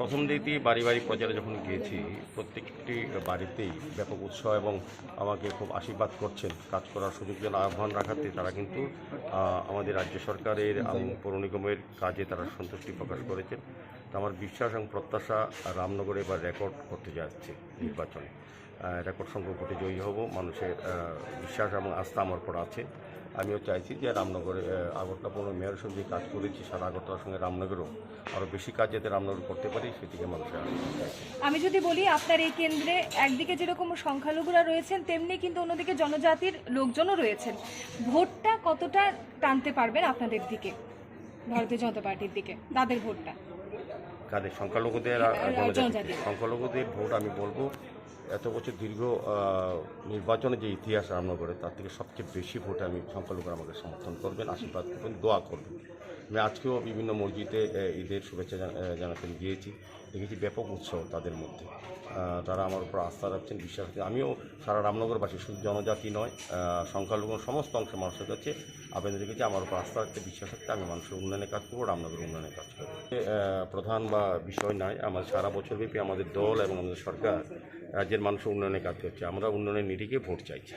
প্রথম দিকটি বাড়ি বাড়ি প্রচারে যখন গিয়েছি প্রত্যেকটি বাড়িতেই ব্যাপক উৎসাহ এবং আমাকে খুব আশীর্বাদ করছেন। কাজ করার সুযোগ যেন আহ্বান রাখাতে তারা কিন্তু আমাদের রাজ্য সরকারের এবং পৌর নিগমের কাজে তারা সন্তুষ্টি প্রকাশ করেছেন। তো আমার বিশ্বাস এবং প্রত্যাশা রামনগরে এবার রেকর্ড করতে যাচ্ছে নির্বাচনে। রেকর্ড সংখ্যক ভোটে জয়ী হব। মানুষের বিশ্বাস এবং আস্থা আমার উপর আছে। আমিও চাইছি যে রামনগরে আগরতলা পৌর মেয়র সঙ্গে কাজ করেছি সারা আগরতলার সঙ্গে রামনগরও আরও বেশি কাজ যাতে রামনগর করতে পারি সেদিকে মানুষের আমি যদি বলি আপনার এই কেন্দ্রে একদিকে যেরকম সংখ্যালঘুরা রয়েছেন তেমনি কিন্তু অন্যদিকে জনজাতির লোকজনও রয়েছেন। ভোটটা কতটা টানতে পারবেন আপনাদের দিকে ভারতীয় জনতা পার্টির দিকে তাদের ভোটটা? কাদের? সংখ্যালঘুদের হ্যাঁ। সংখ্যালঘুদের ভোট আমি বলব এত বছর দীর্ঘ নির্বাচনের নির্বাচনে যে ইতিহাস রামনগরে তার থেকে সবচেয়ে বেশি ভোটে আমি সংখ্যালঘুরা আমাকে সমর্থন করবেন, আশীর্বাদ করবেন, দোয়া করবেন। আমি আজকেও বিভিন্ন মসজিদে ঈদের শুভেচ্ছা জানা- জানাতে গিয়েছি। দেখেছি ব্যাপক উৎসব তাদের মধ্যে। তারা আমার উপর আস্থা রাখছেন, বিশ্বাস রাখছেন, আমিও সারা রামনগরবাসী, শুধু জনজাতি নয় সংখ্যালঘু, সমস্ত অংশের মানুষের কাছে আবেদন রেখেছি, আমার উপর আস্থা রাখতে, বিশ্বাস রাখতে, আমি মানুষের উন্নয়নে কাজ করব, রামনগর উন্নয়নে কাজ করব। প্রধান বা বিষয় নয় আমার সারা বছরব্যাপী আমাদের দল এবং আমাদের সরকার রাজ্যের মানুষের উন্নয়নে কাজ করছে, আমরা উন্নয়নের নিরিখে ভোট চাইছি।